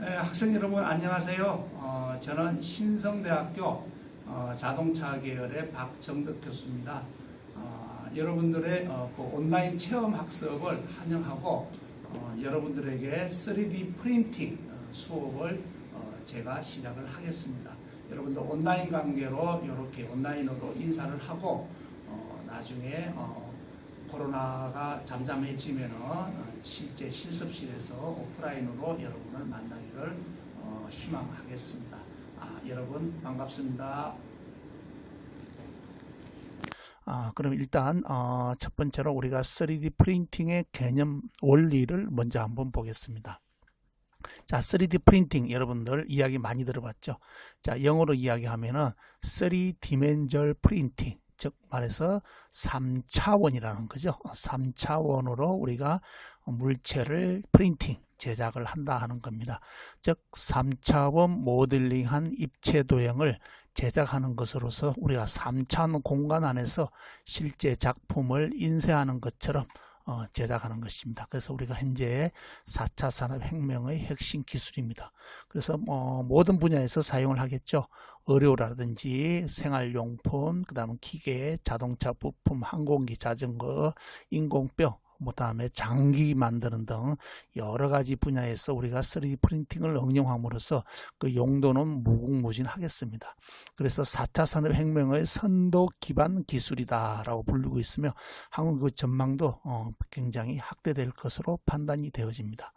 네, 학생 여러분 안녕하세요. 어, 저는 신성대학교 어, 자동차 계열의 박정덕 교수입니다. 어, 여러분들의 어, 그 온라인 체험 학습을 환영하고 어, 여러분들에게 3D 프린팅 어, 수업을 어, 제가 시작을 하겠습니다. 여러분들 온라인 관계로 이렇게 온라인으로 인사를 하고 어, 나중에 어, 코로나가 잠잠해지면 실제 실습실에서 오프라인으로 여러분을 만나기를 어, 희망하겠습니다. 아, 여러분 반갑습니다. 아, 그럼 일단 어, 첫 번째로 우리가 3D 프린팅의 개념 원리를 먼저 한번 보겠습니다. 자, 3D 프린팅 여러분들 이야기 많이 들어봤죠? 자, 영어로 이야기하면은 3dimensional printing 즉 말해서 3차원이라는 거죠. 3차원으로 우리가 물체를 프린팅 제작을 한다 하는 겁니다. 즉 3차원 모델링한 입체 도형을 제작하는 것으로서 우리가 3차원 공간 안에서 실제 작품을 인쇄하는 것처럼 어, 제작하는 것입니다. 그래서 우리가 현재 4차 산업혁명의 핵심 기술입니다. 그래서 뭐 모든 분야에서 사용을 하겠죠. 의료라든지 생활용품, 그 다음에 기계, 자동차 부품, 항공기, 자전거, 인공뼈, 뭐 다음에 장기 만드는 등 여러 가지 분야에서 우리가 3D 프린팅을 응용함으로써 그 용도는 무궁무진하겠습니다. 그래서 4차 산업 혁명의 선도 기반 기술이다라고 부르고 있으며 한국 그 전망도 어, 굉장히 확대될 것으로 판단이 되어집니다.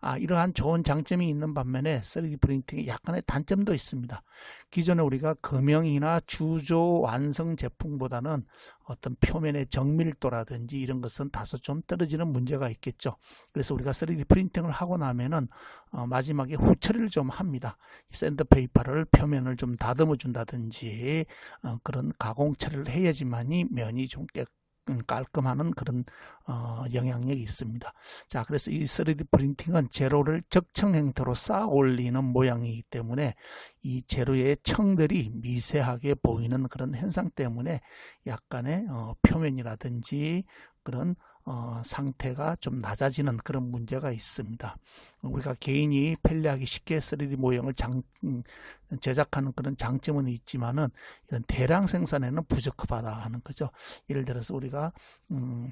아, 이러한 좋은 장점이 있는 반면에 3D 프린팅에 약간의 단점도 있습니다. 기존에 우리가 금형이나 주조 완성 제품보다는 어떤 표면의 정밀도라든지 이런 것은 다소 좀 떨어지는 문제가 있겠죠. 그래서 우리가 3D 프린팅을 하고 나면은 어, 마지막에 후처리를 좀 합니다. 샌드페이퍼를 표면을 좀 다듬어 준다든지 어, 그런 가공 처리를 해야지만이 면이 좀 깨, 음, 깔끔하는 그런 어, 영향력이 있습니다. 자, 그래서 이 3D 프린팅은 재료를 적청 형태로 쌓아 올리는 모양이기 때문에 이 재료의 청들이 미세하게 보이는 그런 현상 때문에 약간의 어, 표면이라든지 그런 어, 상태가 좀 낮아지는 그런 문제가 있습니다. 우리가 개인이 편리하기 쉽게 3D 모형을 장, 음, 제작하는 그런 장점은 있지만은 이런 대량 생산에는 부적합하다 하는 거죠. 예를 들어서 우리가 음,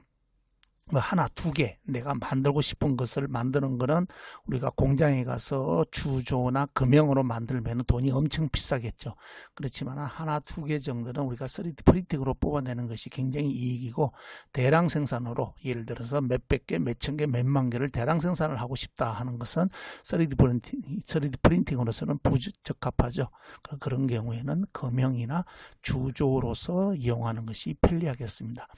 뭐 하나 두 개 내가 만들고 싶은 것을 만드는 거는 우리가 공장에 가서 주조나 금형으로 만들면 돈이 엄청 비싸겠죠. 그렇지만 하나 두 개 정도는 우리가 3D 프린팅으로 뽑아내는 것이 굉장히 이익이고 대량 생산으로 예를 들어서 몇백 개, 몇천 개, 몇만 개를 대량 생산을 하고 싶다 하는 것은 3D 프린팅, 3D 프린팅으로서는 부적합하죠. 그- 그런 경우에는 금형이나 주조로서 이용하는 것이 편리하겠습니다.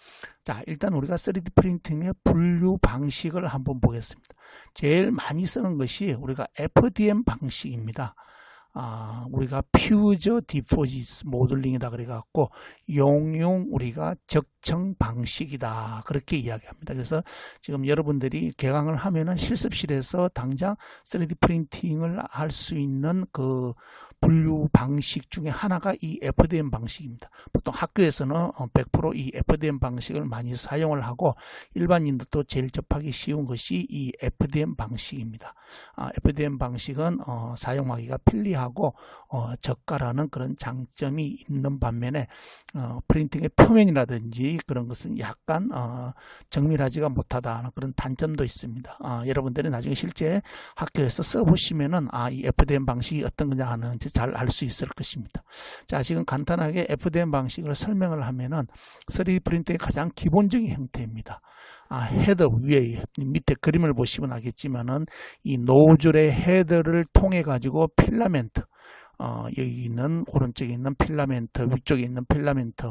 자, 일단 우리가 3D 프린팅 의 분류 방식을 한번 보겠습니다. 제일 많이 쓰는 것이 우리가 FDM 방식입니다. 아, 우리가 퓨저 디포지스 모델링이다 그래갖고 용용 우리가 적청 방식이다 그렇게 이야기합니다. 그래서 지금 여러분들이 개강을 하면은 실습실에서 당장 3D 프린팅을 할 수 있는 그 분류 방식 중에 하나가 이 FDM 방식입니다. 보통 학교에서는 100%이 FDM 방식을 많이 사용을 하고 일반인들도 제일 접하기 쉬운 것이 이 FDM 방식입니다. 아, FDM 방식은 어, 사용하기가 편리하고 어, 저가라는 그런 장점이 있는 반면에 어, 프린팅의 표면이라든지 그런 것은 약간 어, 정밀하지가 못하다는 그런 단점도 있습니다. 아, 여러분들이 나중에 실제 학교에서 써보시면은 아, 이 FDM 방식이 어떤 거냐 하는 지잘알 수 있을 것입니다. 자, 지금 간단하게 FDM 방식을 설명을 하면은 3D 프린터의 가장 기본적인 형태입니다. 아, 헤더 위에 밑에 그림을 보시면 알겠지만은 이 노즐의 헤더를 통해 가지고 필라멘트 어, 여기 있는 오른쪽에 있는 필라멘트, 위쪽에 있는 필라멘트,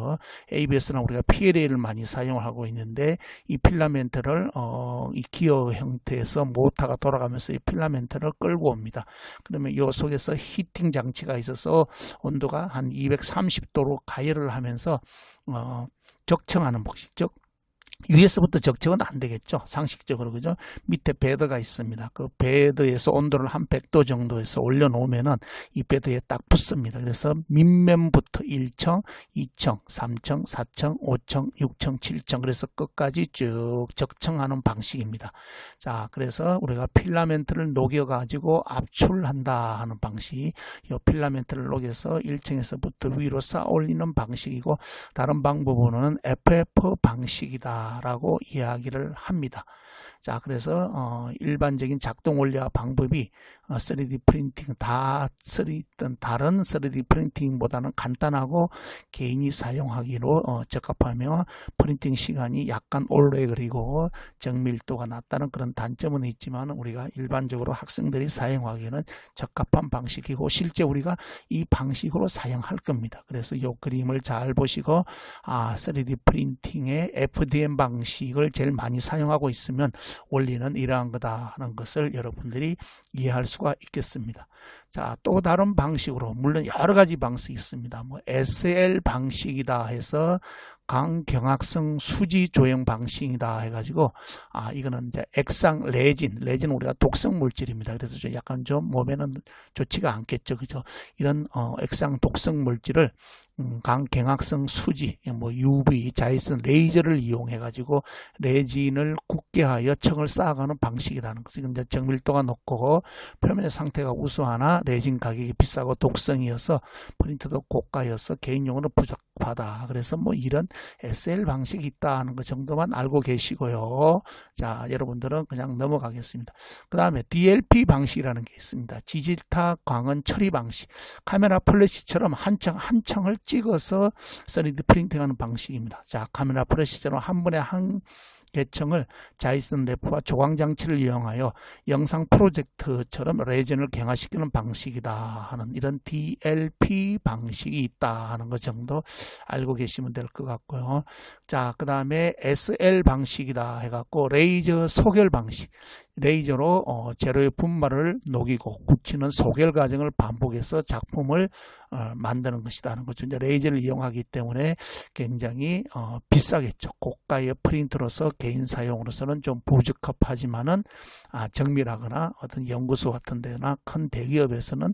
ABS는 우리가 PLA를 많이 사용을 하고 있는데 이 필라멘트를 어, 이 기어 형태에서 모터가 돌아가면서 이 필라멘트를 끌고 옵니다. 그러면 이 속에서 히팅 장치가 있어서 온도가 한 230도로 가열을 하면서 어, 적청하는 방식, 즉 위에서부터 적정은 안 되겠죠. 상식적으로 그죠? 밑에 베드가 있습니다. 그 베드에서 온도를 한 100도 정도에서 올려놓으면은 이 베드에 딱 붙습니다. 그래서 밑면부터 1층, 2층, 3층, 4층, 5층, 6층, 7층 그래서 끝까지 쭉 적층하는 방식입니다. 자, 그래서 우리가 필라멘트를 녹여가지고 압출한다 하는 방식. 이 필라멘트를 녹여서 1층에서부터 위로 쌓아 올리는 방식이고 다른 방법으로는 FF 방식이다. 라고 이야기를 합니다. 자, 그래서 어, 일반적인 작동 원리와 방법이 어, 3D 프린팅 다 3D 다른 3D 프린팅보다는 간단하고 개인이 사용하기로 어, 적합하며 프린팅 시간이 약간 오래 그리고 정밀도가 낮다는 그런 단점은 있지만 우리가 일반적으로 학생들이 사용하기에는 적합한 방식이고 실제 우리가 이 방식으로 사용할 겁니다. 그래서 이 그림을 잘 보시고 아 3D 프린팅의 FDM 방식을 제일 많이 사용하고 있으면 원리는 이러한 거다 하는 것을 여러분들이 이해할 수가 있겠습니다. 자, 또 다른 방식으로 물론 여러 가지 방식이 있습니다. 뭐 SL 방식이다 해서 강경학성 수지 조형 방식이다 해가지고 아 이거는 이제 액상 레진 레진 우리가 독성 물질입니다. 그래서 좀 약간 좀 몸에는 좋지가 않겠죠, 그죠? 이런 어, 액상 독성 물질을 음, 강경학성 수지, 뭐 UV, 자외선 레이저를 이용해 가지고 레진을 굳게 하여 층을 쌓아가는 방식이라는 것이 이제 정밀도가 높고 표면의 상태가 우수하나 레진 가격이 비싸고 독성이어서 프린터도 고가여서 개인용으로 부족하다. 그래서 뭐 이런 SL 방식이 있다 하는 것 정도만 알고 계시고요. 자, 여러분들은 그냥 넘어가겠습니다. 그 다음에 DLP 방식이라는 게 있습니다. 지질타 광원 처리 방식. 카메라 플래시처럼 한층한 층을 찍어서 3D 프린팅하는 방식입니다. 자, 카메라 플래시처럼 한 번에 한 개청을 자이슨 래프와 조광 장치를 이용하여 영상 프로젝트처럼 레진을 경화시키는 방식이다 하는 이런 DLP 방식이 있다 하는 것 정도 알고 계시면 될 것 같고요. 자, 그 다음에 SL 방식이다 해갖고 레이저 소결 방식. 레이저로 어, 재료의 분말을 녹이고 굳히는 소결 과정을 반복해서 작품을 어, 만드는 것이다는 거죠. 이제 레이저를 이용하기 때문에 굉장히 어, 비싸겠죠. 고가의 프린터로서 개인 사용으로서는 좀 부적합하지만은 아, 정밀하거나 어떤 연구소 같은 데나 큰 대기업에서는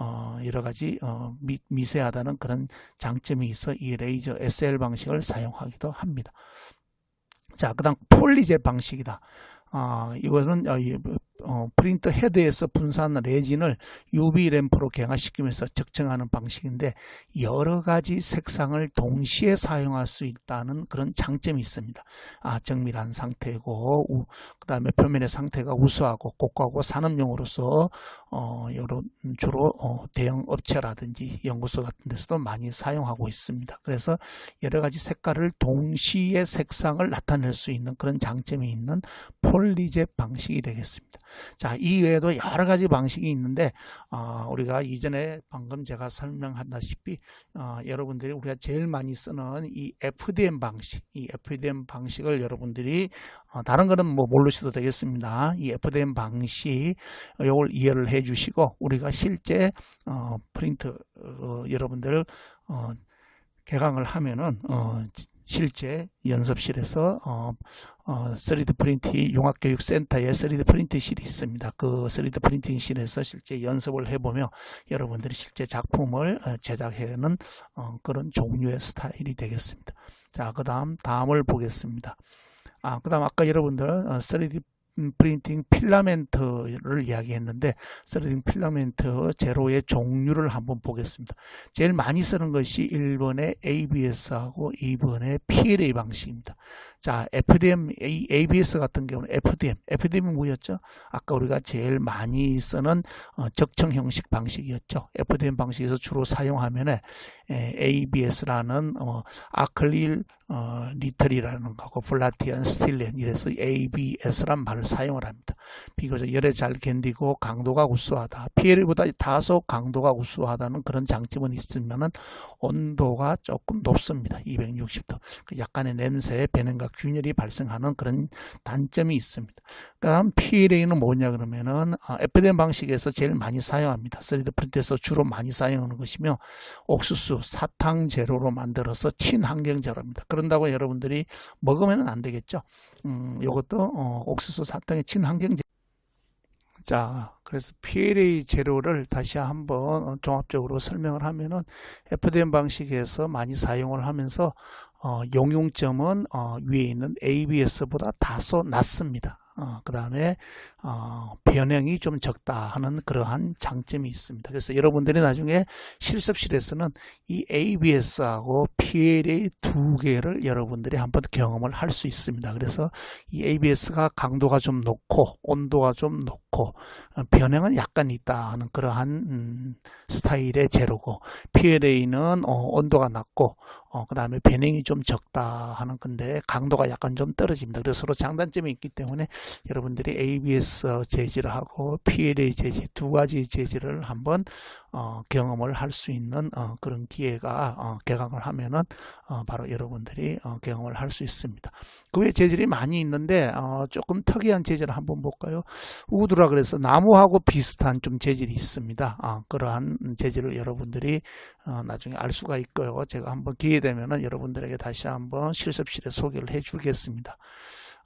어, 여러 가지 어, 미, 미세하다는 그런 장점이 있어 이 레이저 SL 방식을 사용하기도 합니다. 자, 그 다음 폴리젤 방식이다. 아, 이거는 어, 프린터 헤드에서 분사한 레진을 UV 램프로 경화시키면서 적정하는 방식인데 여러 가지 색상을 동시에 사용할 수 있다는 그런 장점이 있습니다. 아, 정밀한 상태고 그 다음에 표면의 상태가 우수하고 고가고 산업용으로서 어, 여러 주로 어, 대형 업체라든지 연구소 같은 데서도 많이 사용하고 있습니다. 그래서 여러 가지 색깔을 동시에 색상을 나타낼 수 있는 그런 장점이 있는 폴리젯 방식이 되겠습니다. 자, 이 외에도 여러 가지 방식이 있는데 어, 우리가 이전에 방금 제가 설명한다시피 어, 여러분들이 우리가 제일 많이 쓰는 이 FDM 방식, 이 FDM 방식을 여러분들이 어, 다른 거는 뭐 모르셔도 되겠습니다. 이 FDM 방식 이걸 이해를 해 주시고 우리가 실제 어, 프린트 어, 여러분들 어, 개강을 하면은 어, 실제 연습실에서 어, 어, 3D 프린팅 융합교육센터에 3D 프린팅실이 있습니다. 그 3D 프린팅실에서 실제 연습을 해보며 여러분들이 실제 작품을 어, 제작하는 어, 그런 종류의 스타일이 되겠습니다. 자, 그 다음 다음을 보겠습니다. 아, 그 다음 아까 여러분들 어, 3D 프린팅 필라멘트를 이야기했는데 3D 필라멘트 제로의 종류를 한번 보겠습니다. 제일 많이 쓰는 것이 1번의 ABS하고 2번의 PLA 방식입니다. 자, FDM, ABS 같은 경우는 FDM, FDM이 뭐였죠? 아까 우리가 제일 많이 쓰는 어, 적청 형식 방식이었죠. FDM 방식에서 주로 사용하면 ABS라는 어, 아클릴 어, 리틀이라는 거고 플라티안 스틸렌 이래서 ABS란 말을 사용을 합니다. 비교적 열에 잘 견디고 강도가 우수하다. PL보다 다소 강도가 우수하다는 그런 장점은 있으면은 온도가 조금 높습니다. 260도. 그 약간의 냄새, 배는 각 균열이 발생하는 그런 단점이 있습니다. 그다음 PLA는 뭐냐 그러면은 어, FDM 방식에서 제일 많이 사용합니다. 3D 프린트에서 주로 많이 사용하는 것이며 옥수수, 사탕 재료로 만들어서 친환경 재료입니다. 그런다고 여러분들이 먹으면 안 되겠죠. 음, 요것도 어, 옥수수, 사탕의 친환경 재 자, 그래서 PLA 재료를 다시 한번 어, 종합적으로 설명을 하면은 FDM 방식에서 많이 사용을 하면서 어, 용융점은 어, 위에 있는 ABS보다 다소 낮습니다. 어, 그 다음에 어, 변형이 좀 적다 하는 그러한 장점이 있습니다. 그래서 여러분들이 나중에 실습실에서는 이 ABS하고 PLA 두 개를 여러분들이 한번 경험을 할 수 있습니다. 그래서 이 ABS가 강도가 좀 높고 온도가 좀 높고 어, 변형은 약간 있다 하는 그러한 음, 스타일의 재료고 PLA는 어, 온도가 낮고 어, 그 다음에 변형이 좀 적다 하는 건데 강도가 약간 좀 떨어집니다. 그래서 서로 장단점이 있기 때문에 여러분들이 ABS 재질을 하고 PLA 재질 두 가지 재질을 한번 어, 경험을 할 수 있는 어, 그런 기회가 어, 개강을 하면은 어, 바로 여러분들이 어, 경험을 할 수 있습니다. 그 외 재질이 많이 있는데 어, 조금 특이한 재질을 한번 볼까요? 우드라 그래서 나무하고 비슷한 좀 재질이 있습니다. 아, 그러한 재질을 여러분들이 어, 나중에 알 수가 있고요. 제가 한번 기회 되면은 여러분들에게 다시 한번 실습실에 소개를 해주겠습니다.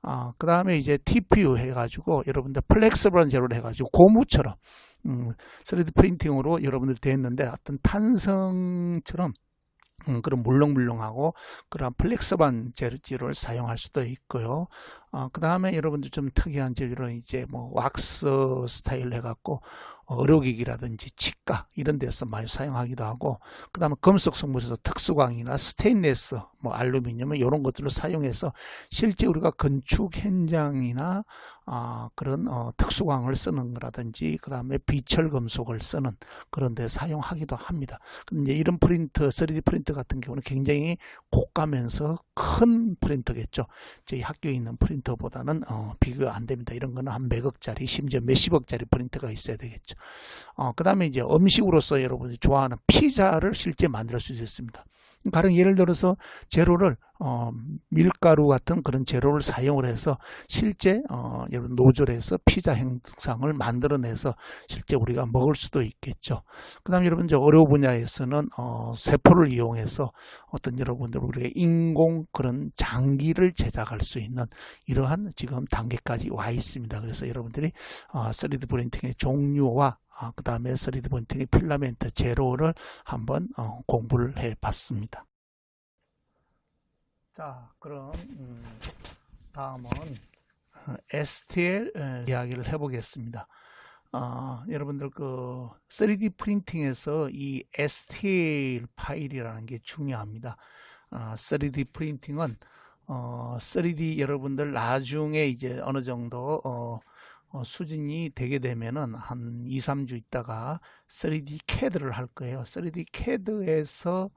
아, 그 다음에 이제 TPU 해가지고 여러분들 플렉스블한 재료를 해가지고 고무처럼 음, 3D 프린팅으로 여러분들이 됐는데 어떤 탄성처럼 음, 그런 물렁물렁하고 그런 플렉스한 재료를 사용할 수도 있고요. 어, 그 다음에 여러분들 좀 특이한 재료는 이제 뭐 왁스 스타일 해갖고 어, 의료기기라든지 치과 이런 데서 많이 사용하기도 하고 그 다음에 금속 성분에서 특수광이나 스테인레스 뭐 알루미늄 이런 것들을 사용해서 실제 우리가 건축 현장이나 아, 그런 어, 특수광을 쓰는 거라든지 그 다음에 비철 금속을 쓰는 그런 데 사용하기도 합니다. 근데 이런 프린터 3D 프린터 같은 경우는 굉장히 고가면서 큰 프린터겠죠. 저희 학교에 있는 프린 터보다는 어, 비교가 안 됩니다. 이런 거는 한 몇억짜리 심지어 몇십억짜리 프린터가 있어야 되겠죠. 어, 그 다음에 이제 음식으로서 여러분이 좋아하는 피자를 실제 만들 수 있습니다. 가령 예를 들어서 재료를 어, 밀가루 같은 그런 재료를 사용을 해서 실제 어, 여러분 노즐해서 피자 행상을 만들어내서 실제 우리가 먹을 수도 있겠죠. 그 다음 여러분 이제 의료 분야에서는 어, 세포를 이용해서 어떤 여러분들 우리가 인공 그런 장기를 제작할 수 있는 이러한 지금 단계까지 와 있습니다. 그래서 여러분들이 어, 3D 프린팅의 종류와 아, 그 다음에 3D 프린팅의 필라멘트 재료를 한번 어, 공부를 해 봤습니다. 자, 그럼 음, 다음은 어, STL 어, 이야기를 해보겠습니다. 어, 여러분들 그 3D 프린팅에서 이 STL 파일이라는 게 중요합니다. 어, 3D 프린팅은 어, 3D 여러분들 나중에 이제 어느 정도 어, 어, 수준이 되게 되면은 한 2, 3주 있다가 3D CAD를 할 거예요. 3D CAD에서 어,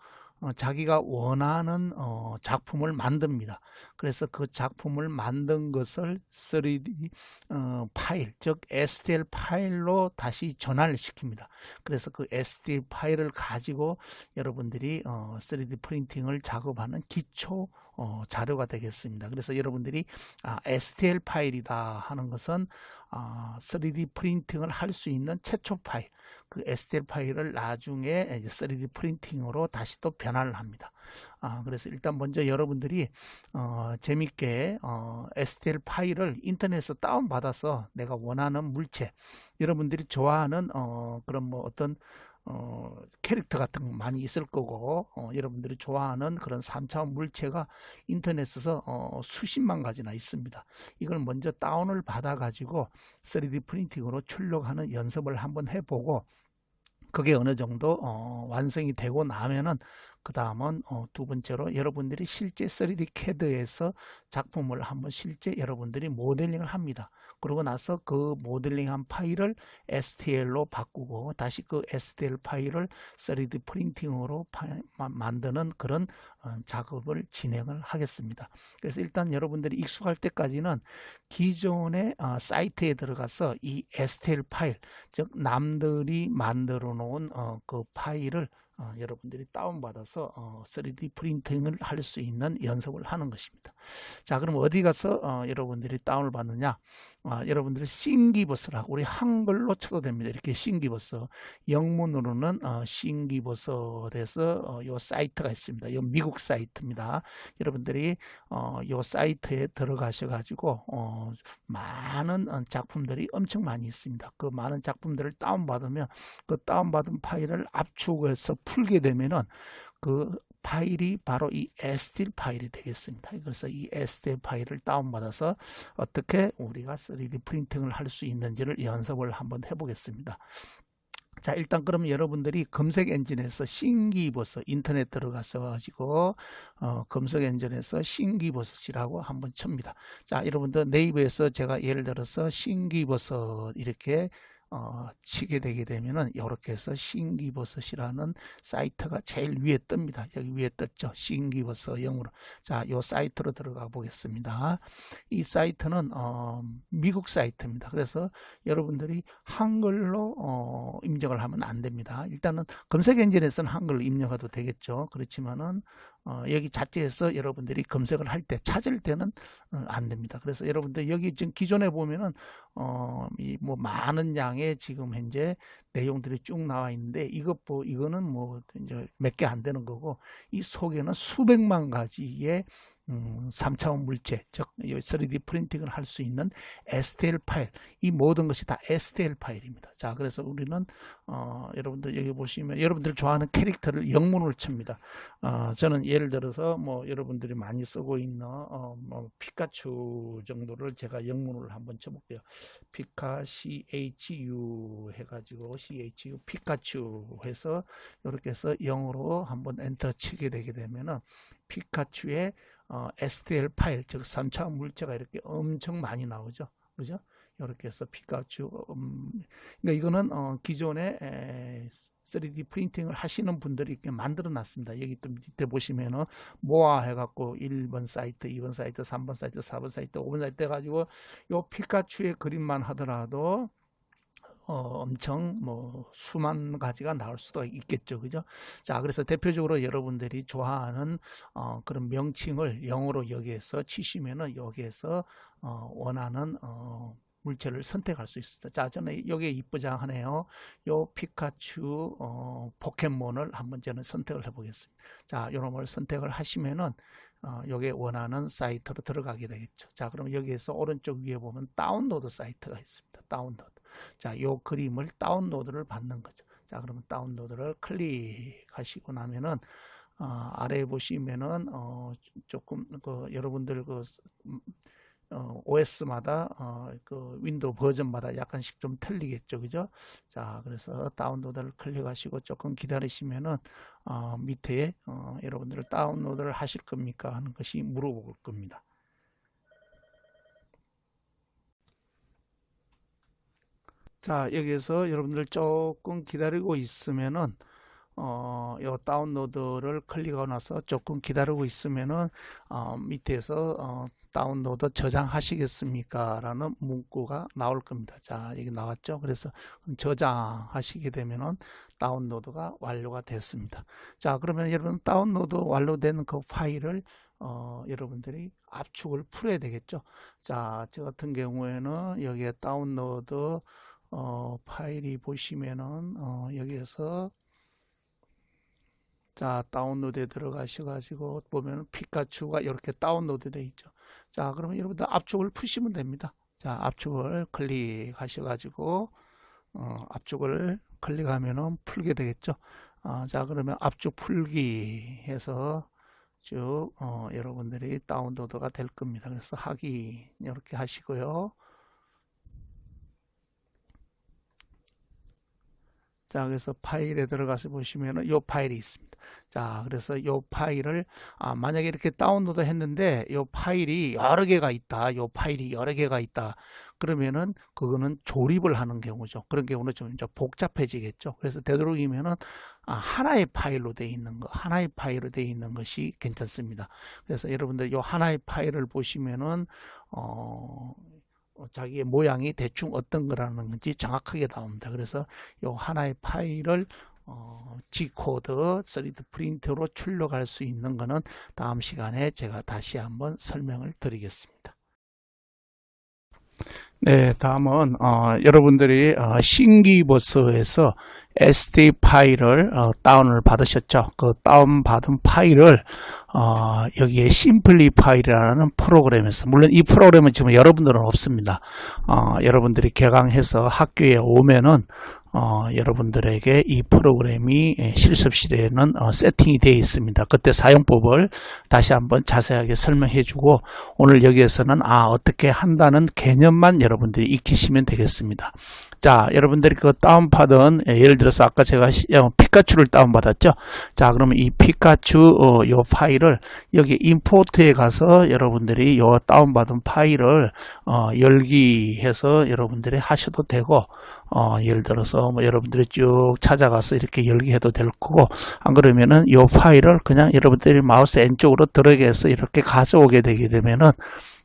자기가 원하는 어, 작품을 만듭니다. 그래서 그 작품을 만든 것을 3D 어, 파일, 즉 STL 파일로 다시 전환을 시킵니다. 그래서 그 STL 파일을 가지고 여러분들이 어, 3D 프린팅을 작업하는 기초 어, 자료가 되겠습니다. 그래서 여러분들이 아, STL 파일이다 하는 것은 아, 3D 프린팅을 할 수 있는 최초 파일, 그 STL 파일을 나중에 이제 3D 프린팅으로 다시 또 변환을 합니다. 아, 그래서 일단 먼저 여러분들이 어, 재밌게 어, STL 파일을 인터넷에서 다운 받아서 내가 원하는 물체, 여러분들이 좋아하는 어, 그런 뭐 어떤 어, 캐릭터 같은 거 많이 있을 거고 어, 여러분들이 좋아하는 그런 3차원 물체가 인터넷에서 어, 수십만 가지나 있습니다. 이걸 먼저 다운을 받아 가지고 3D 프린팅으로 출력하는 연습을 한번 해보고 그게 어느 정도 어, 완성이 되고 나면은 그 다음은 어, 두 번째로 여러분들이 실제 3D CAD에서 작품을 한번 실제 여러분들이 모델링을 합니다. 그러고 나서 그 모델링한 파일을 STL로 바꾸고 다시 그 STL 파일을 3D 프린팅으로 파, 마, 만드는 그런 어, 작업을 진행을 하겠습니다. 그래서 일단 여러분들이 익숙할 때까지는 기존의 어, 사이트에 들어가서 이 STL 파일, 즉 남들이 만들어 놓은 어, 그 파일을 어, 여러분들이 다운받아서 어, 3D 프린팅을 할 수 있는 연습을 하는 것입니다. 자, 그럼 어디 가서 어, 여러분들이 다운을 받느냐? 아, 여러분들이 싱기버스라고 우리 한글로 쳐도 됩니다. 이렇게 싱기버스 영문으로는 어, 싱기버스에서 어, 요 사이트가 있습니다. 이 미국 사이트입니다. 여러분들이 어, 요 사이트에 들어가셔 가지고 어, 많은 어, 작품들이 엄청 많이 있습니다. 그 많은 작품들을 다운받으면 그 다운받은 파일을 압축해서 풀게 되면은 그 파일이 바로 이 STL 파일이 되겠습니다. 그래서 이 STL 파일을 다운받아서 어떻게 우리가 3D 프린팅을 할 수 있는지를 연습을 한번 해보겠습니다. 자, 일단 그럼 여러분들이 검색 엔진에서 신기버섯 인터넷 들어가서 가지고 어, 검색 엔진에서 신기버섯이라고 한번 칩니다. 자, 여러분들 네이버에서 제가 예를 들어서 신기버섯 이렇게 어, 치게 되게 되면은 이렇게 해서 신기버섯이라는 사이트가 제일 위에 뜹니다. 여기 위에 떴죠. 신기버섯 영어로. 자, 요 사이트로 들어가 보겠습니다. 이 사이트는 어, 미국 사이트입니다. 그래서 여러분들이 한글로 어, 입력을 하면 안 됩니다. 일단은 검색 엔진에서는 한글로 입력해도 되겠죠. 그렇지만은 어, 여기 자체에서 여러분들이 검색을 할 때 찾을 때는 어, 안 됩니다. 그래서 여러분들 여기 지금 기존에 보면은 어, 이 뭐 많은 양의 지금 현재 내용들이 쭉 나와 있는데 이것 보 이거는 뭐 이제 몇 개 안 되는 거고 이 속에는 수백만 가지의 음, 3차원 물체, 즉 3D 프린팅을 할 수 있는 STL 파일, 이 모든 것이 다 STL 파일입니다. 자, 그래서 우리는 어, 여러분들 여기 보시면 여러분들 좋아하는 캐릭터를 영문을 칩니다. 어, 저는 예를 들어서 뭐 여러분들이 많이 쓰고 있는 어, 뭐 피카츄 정도를 제가 영문을 한번 쳐볼게요. 피카 CHU 해가지고 CHU 피카츄 해서 이렇게 해서 영어로 한번 엔터 치게 되게 되면은 피카츄의 어, STL 파일, 즉 3차 물체가 이렇게 엄청 많이 나오죠. 그죠? 이렇게 해서 피카츄, 음, 그러니까 이거는 어, 기존에 에, 3D 프린팅을 하시는 분들이 이렇게 만들어 놨습니다. 여기 또 밑에 보시면은 모아 해갖고 1번 사이트, 2번 사이트, 3번 사이트, 4번 사이트, 5번 사이트 해가지고 요 피카츄의 그림만 하더라도 어, 엄청 뭐 수만 가지가 나올 수도 있겠죠. 그죠? 자, 그래서 대표적으로 여러분들이 좋아하는 어, 그런 명칭을 영어로 여기에서 치시면은 여기에서 어, 원하는 어, 물체를 선택할 수 있습니다. 자, 저는 여기에 이쁘장하네요. 요 피카츄 어, 포켓몬을 한번 저는 선택을 해보겠습니다. 자, 걸 선택을 하시면은 어, 여기에 원하는 사이트로 들어가게 되겠죠. 자, 그럼 여기에서 오른쪽 위에 보면 다운로드 사이트가 있습니다. 다운로드. 자, 요 그림을 다운로드를 받는 거죠. 자, 그러면 다운로드를 클릭하시고 나면은 어, 아래에 보시면은 어, 조금 그 여러분들 그 음, 어, OS마다 어, 그 윈도우 버전마다 약간씩 좀 틀리겠죠, 그죠? 자, 그래서 다운로드를 클릭하시고 조금 기다리시면은 어, 밑에 어, 여러분들 다운로드를 하실 겁니까 하는 것이 물어볼 겁니다. 자, 여기에서 여러분들 조금 기다리고 있으면은 어, 요 다운로드를 클릭하고 나서 조금 기다리고 있으면은 어, 밑에서 어, 다운로드 저장하시겠습니까? 라는 문구가 나올 겁니다. 자, 여기 나왔죠? 그래서 저장하시게 되면은 다운로드가 완료가 됐습니다. 자, 그러면 여러분 다운로드 완료된 그 파일을 어, 여러분들이 압축을 풀어야 되겠죠? 자, 저 같은 경우에는 여기에 다운로드 어, 파일이 보시면은 어, 여기에서 자 다운로드에 들어가셔가지고 보면 피카츄가 이렇게 다운로드 되어 있죠. 자 그러면 여러분들 압축을 푸시면 됩니다. 자 압축을 클릭하셔가지고 어, 압축을 클릭하면은 풀게 되겠죠. 어, 자 그러면 압축 풀기 해서 쭉 어, 여러분들이 다운로드가 될 겁니다. 그래서 하기 이렇게 하시고요. 자, 그래서 파일에 들어가서 보시면은 요 파일이 있습니다. 자, 그래서 요 파일을 아, 만약에 이렇게 다운로드 했는데 요 파일이 여러 개가 있다. 요 파일이 여러 개가 있다. 그러면은 그거는 조립을 하는 경우죠. 그런 경우는 좀 이제 복잡해지겠죠. 그래서 되도록이면은 아, 하나의 파일로 되어 있는 거, 하나의 파일로 되어 있는 것이 괜찮습니다. 그래서 여러분들 요 하나의 파일을 보시면은 어 어, 자기의 모양이 대충 어떤 거라는 건지 정확하게 나옵니다. 그래서 요 하나의 파일을 어, G코드 3D 프린터로 출력할 수 있는 거는 다음 시간에 제가 다시 한번 설명을 드리겠습니다. 네, 다음은 어, 여러분들이 어, 신기버스에서 SD 파일을 어, 다운을 받으셨죠. 그 다운 받은 파일을 어, 여기에 심플리 파일이라는 프로그램에서 물론 이 프로그램은 지금 여러분들은 없습니다. 어, 여러분들이 개강해서 학교에 오면은 어, 여러분들에게 이 프로그램이 예, 실습실에는 어, 세팅이 되어 있습니다. 그때 사용법을 다시 한번 자세하게 설명해 주고 오늘 여기에서는 아 어떻게 한다는 개념만 여러분들이 익히시면 되겠습니다. 자 여러분들이 그 다운받은 예, 예를 들어서 아까 제가 시- 어, 피카츄를 다운받았죠. 자 그러면 이 피카츄 어, 요 파일을 여기 임포트에 가서 여러분들이 요 다운받은 파일을 어, 열기 해서 여러분들이 하셔도 되고 어, 예를 들어서 뭐 여러분들이 쭉 찾아가서 이렇게 열기 해도 될 거고 안 그러면은 요 파일을 그냥 여러분들이 마우스 왼쪽으로 들어가서 이렇게 가져오게 되게 되면은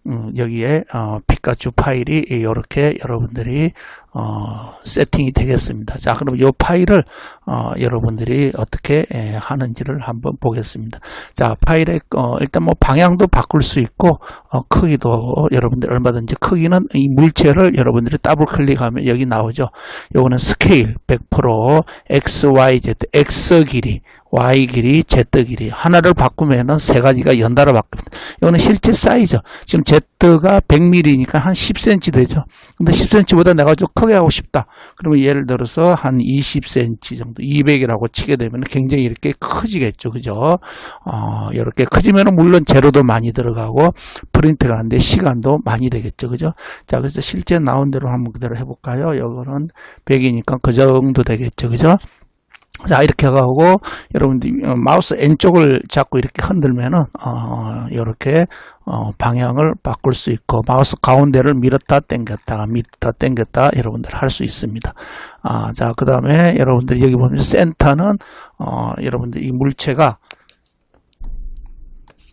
음, 여기에 어, 피카츄 파일이 이렇게 여러분들이 어, 세팅이 되겠습니다. 자, 그럼 이 파일을 어, 여러분들이 어떻게 에, 하는지를 한번 보겠습니다. 자, 파일의 어, 일단 뭐 방향도 바꿀 수 있고 어, 크기도 여러분들 얼마든지 크기는 이 물체를 여러분들이 더블 클릭하면 여기 나오죠. 요거는 스케일 100% x, y, z, x 길이, y 길이, z 길이 하나를 바꾸면은 세 가지가 연달아 바뀝니다. 이거는 실제 사이즈. 지금 Z가 100mm니까 한 10cm 되죠. 근데 10cm보다 내가 좀 크게 하고 싶다. 그러면 예를 들어서 한 20cm 정도, 200이라고 치게 되면 굉장히 이렇게 커지겠죠. 그죠? 어, 이렇게 커지면은 물론 재료도 많이 들어가고 프린트가 하는데 시간도 많이 되겠죠. 그죠? 자, 그래서 실제 나온 대로 한번 그대로 해볼까요? 이거는 100이니까 그 정도 되겠죠. 그죠? 자 이렇게 하고 여러분들이 어, 마우스 왼쪽을 잡고 이렇게 흔들면은 어 이렇게 어 방향을 바꿀 수 있고 마우스 가운데를 밀었다 당겼다 밀었다 당겼다 여러분들 할 수 있습니다. 아자 그 다음에 여러분들 여기 보면 센터는 어 여러분들 이 물체가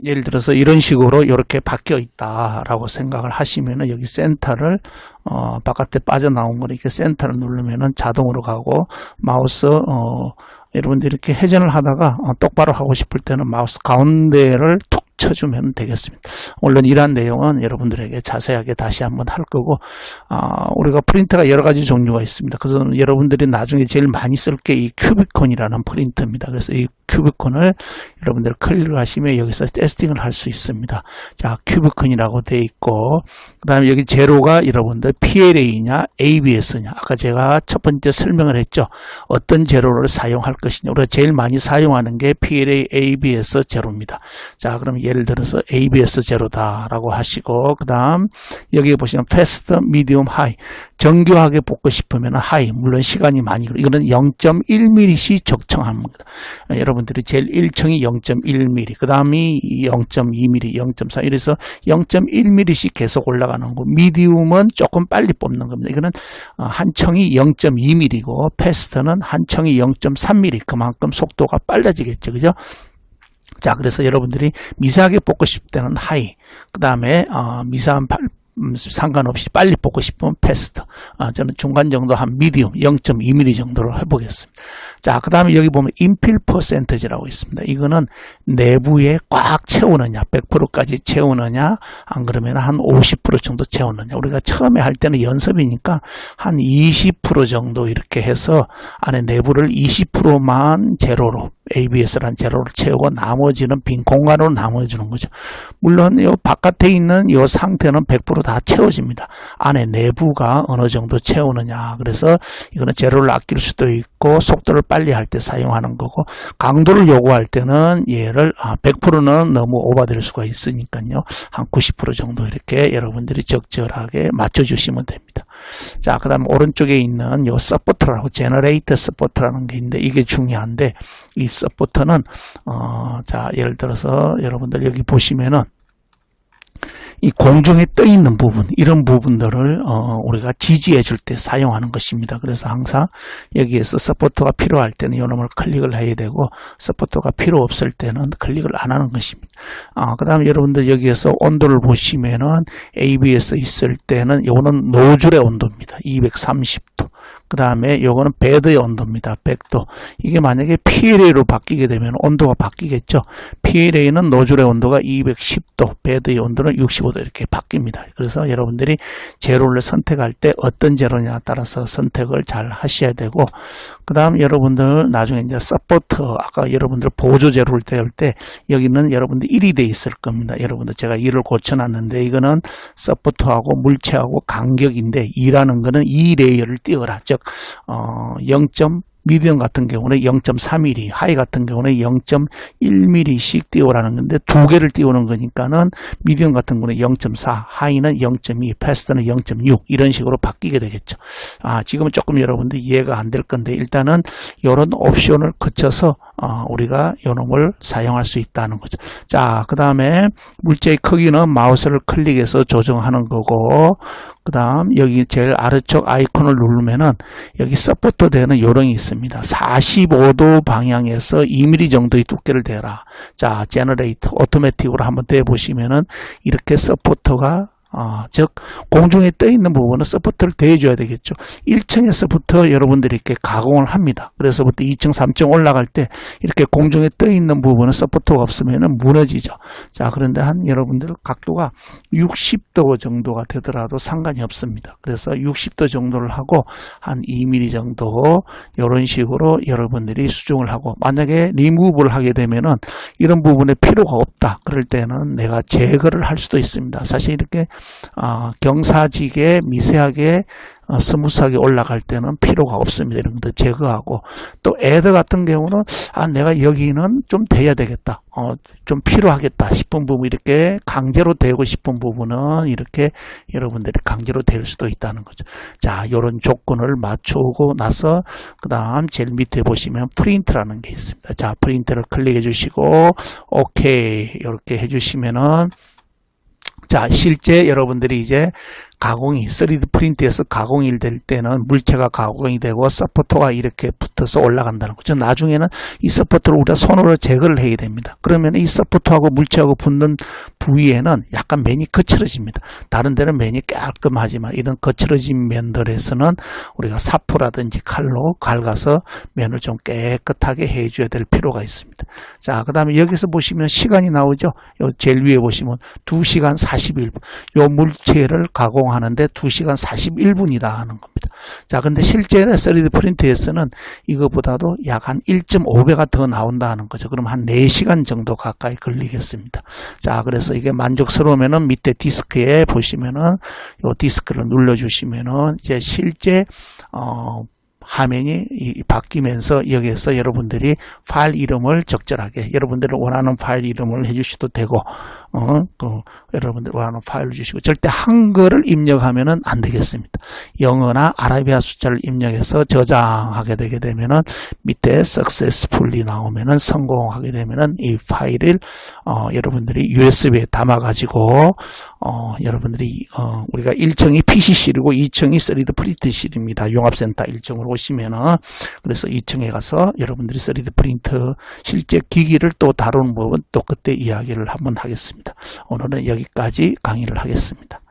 예를 들어서 이런 식으로 이렇게 바뀌어 있다라고 생각을 하시면은 여기 센터를 어 바깥에 빠져나온 거를 이렇게 센터를 누르면은 자동으로 가고 마우스 어 여러분들 이렇게 회전을 하다가 어, 똑바로 하고 싶을 때는 마우스 가운데를 툭 쳐주면 되겠습니다. 물론 이러한 내용은 여러분들에게 자세하게 다시 한번 할 거고 아, 우리가 프린터가 여러 가지 종류가 있습니다. 그래서 여러분들이 나중에 제일 많이 쓸 게 이 큐비콘이라는 프린터입니다. 그래서 이 큐비콘을 여러분들 클릭을 하시면 여기서 테스팅을 할 수 있습니다. 자, 큐비콘이라고 돼 있고 그 다음에 여기 제로가 여러분들 PLA냐 ABS냐 아까 제가 첫 번째 설명을 했죠. 어떤 제로를 사용할 것이냐 우리가 제일 많이 사용하는 게 PLA ABS 제로입니다. 자, 그럼 예를 들어서 ABS 제로다라고 하시고 그 다음 여기 보시면 패스트, 미디움, 하이 정교하게 뽑고 싶으면 하이 물론 시간이 많이 걸려 이거는 0.1mm씩 적정합니다. 어, 여러분들이 제일 1층이 0.1mm 그 다음이 0.2mm, 0.4 이래서 0.1mm씩 계속 올라가는 거고 미디움은 조금 빨리 뽑는 겁니다. 이거는 어, 한 층이 0.2mm고 패스트는 한 층이 0.3mm 그만큼 속도가 빨라지겠죠. 그죠? 자, 그래서 여러분들이 미세하게 뽑고 싶을 때는 하이, 그 다음에 어, 미세한 팔, 음, 상관없이 빨리 뽑고 싶으면 패스트. 어, 저는 중간 정도 한 미디움 0.2mm 정도로 해보겠습니다. 자, 그 다음에 여기 보면 인필 퍼센트지라고 있습니다. 이거는 내부에 꽉 채우느냐, 100%까지 채우느냐, 안 그러면 한 50% 정도 채우느냐. 우리가 처음에 할 때는 연습이니까 한 20% 정도 이렇게 해서 안에 내부를 20%만 제로로 ABS란 제로를 채우고 나머지는 빈 공간으로 나눠주는 거죠. 물론 요 바깥에 있는 요 상태는 100%다 채워집니다. 안에 내부가 어느 정도 채우느냐. 그래서 이거는 제로를 아낄 수도 있고 속도를 빨리 할 때 사용하는 거고 강도를 요구할 때는 얘를 아, 100%는 너무 오버될 수가 있으니까요. 한 90% 정도 이렇게 여러분들이 적절하게 맞춰주시면 됩니다. 자, 그 다음 오른쪽에 있는 요 서포터라고 제너레이터 서포터라는 게 있는데 이게 중요한데 이 서포터는 어, 자, 예를 들어서 여러분들 여기 보시면은 이 공중에 떠 있는 부분 이런 부분들을 어, 우리가 지지해 줄 때 사용하는 것입니다. 그래서 항상 여기에서 서포터가 필요할 때는 요놈을 클릭을 해야 되고 서포터가 필요 없을 때는 클릭을 안 하는 것입니다. 아, 그 다음에 여러분들 여기에서 온도를 보시면은 ABS 있을 때는 요거는 노즐의 온도입니다. 230도. 그 다음에 요거는 베드의 온도입니다. 100도. 이게 만약에 PLA로 바뀌게 되면 온도가 바뀌겠죠. PLA는 노즐의 온도가 210도, 베드의 온도는 65도 이렇게 바뀝니다. 그래서 여러분들이 제로를 선택할 때 어떤 제로냐 따라서 선택을 잘 하셔야 되고, 그 다음 여러분들 나중에 이제 서포트, 아까 여러분들 보조 제로를 떼올 때 여기는 여러분들 1이 돼 있을 겁니다. 여러분들 제가 1을 고쳐놨는데 이거는 서포트하고 물체하고 간격인데 2라는 거는 2레이어를 띄워라. 즉, 어, 0. 미디엄 같은 경우는 0.3mm, 하이 같은 경우는 0.1mm씩 띄우라는 건데 두 개를 띄우는 거니까는 미디엄 같은 경우는 0.4, 하이는 0.2, 패스트는 0.6 이런 식으로 바뀌게 되겠죠. 아, 지금은 조금 여러분들 이해가 안 될 건데 일단은 이런 옵션을 거쳐서 어, 우리가 요놈을 사용할 수 있다는 거죠. 자, 그 다음에 물체의 크기는 마우스를 클릭해서 조정하는 거고, 그 다음 여기 제일 아래쪽 아이콘을 누르면은 여기 서포터 되는 요령이 있습니다. 45도 방향에서 2mm 정도의 두께를 대라. 자, 제너레이터 오토매틱으로 한번 대보시면은 이렇게 서포터가 어, 즉 공중에 떠 있는 부분은 서포트를 대줘야 되겠죠. 1층에서부터 여러분들이 이렇게 가공을 합니다. 그래서부터 2층, 3층 올라갈 때 이렇게 공중에 떠 있는 부분은 서포트가 없으면 무너지죠. 자, 그런데 한 여러분들 각도가 60도 정도가 되더라도 상관이 없습니다. 그래서 60도 정도를 하고 한 2mm 정도 이런 식으로 여러분들이 수정을 하고 만약에 리무브를 하게 되면은 이런 부분에 필요가 없다. 그럴 때는 내가 제거를 할 수도 있습니다. 사실 이렇게 어, 경사지게 미세하게 어, 스무스하게 올라갈 때는 필요가 없습니다. 이런 것도 제거하고 또 애드 같은 경우는 아 내가 여기는 좀 돼야 되겠다. 어, 좀 필요하겠다 싶은 부분 이렇게 강제로 되고 싶은 부분은 이렇게 여러분들이 강제로 될 수도 있다는 거죠. 자, 이런 조건을 맞추고 나서 그 다음 제일 밑에 보시면 프린트라는 게 있습니다. 자, 프린트를 클릭해 주시고 오케이 이렇게 해 주시면은 자, 실제 여러분들이 이제 가공이 3D 프린트에서 가공이 될 때는 물체가 가공이 되고 서포터가 이렇게 붙어서 올라간다는 거죠. 나중에는 이 서포터를 우리가 손으로 제거를 해야 됩니다. 그러면 이 서포터하고 물체하고 붙는 부위에는 약간 면이 거칠어집니다. 다른 데는 면이 깔끔하지만 이런 거칠어진 면들에서는 우리가 사포라든지 칼로 갉아서 면을 좀 깨끗하게 해줘야 될 필요가 있습니다. 자, 그 다음에 여기서 보시면 시간이 나오죠. 요 제일 위에 보시면 2시간 41분. 요 물체를 가공하 는데 2시간 41분이다 하는 겁니다. 자, 근데 실제는 3D 프린트에서는 이거보다도 약 한 1.5배가 더 나온다 하는 거죠. 그럼 한 4시간 정도 가까이 걸리겠습니다. 자, 그래서 이게 만족스러우면은 밑에 디스크에 보시면은 요 디스크를 눌러 주시면은 이제 실제 어 화면이 이- 바뀌면서 여기에서 여러분들이 파일 이름을 적절하게 여러분들이 원하는 파일 이름을 해주셔도 되고 어, 또 여러분들 원하는 파일을 주시고 절대 한글을 입력하면은 안 되겠습니다. 영어나 아라비아 숫자를 입력해서 저장하게 되게 되면은 밑에 successfully 나오면은 성공하게 되면은 이 파일을 어, 여러분들이 USB에 담아 가지고 어, 여러분들이 어, 우리가 1층이 PC실이고 2층이 3D 프린트실입니다. 용합센터 1층으로 오시면은 그래서 2층에 가서 여러분들이 3D 프린트 실제 기기를 또 다루는 법은 또 그때 이야기를 한번 하겠 습니다. 오늘은 여기까지 강의를 하겠습니다.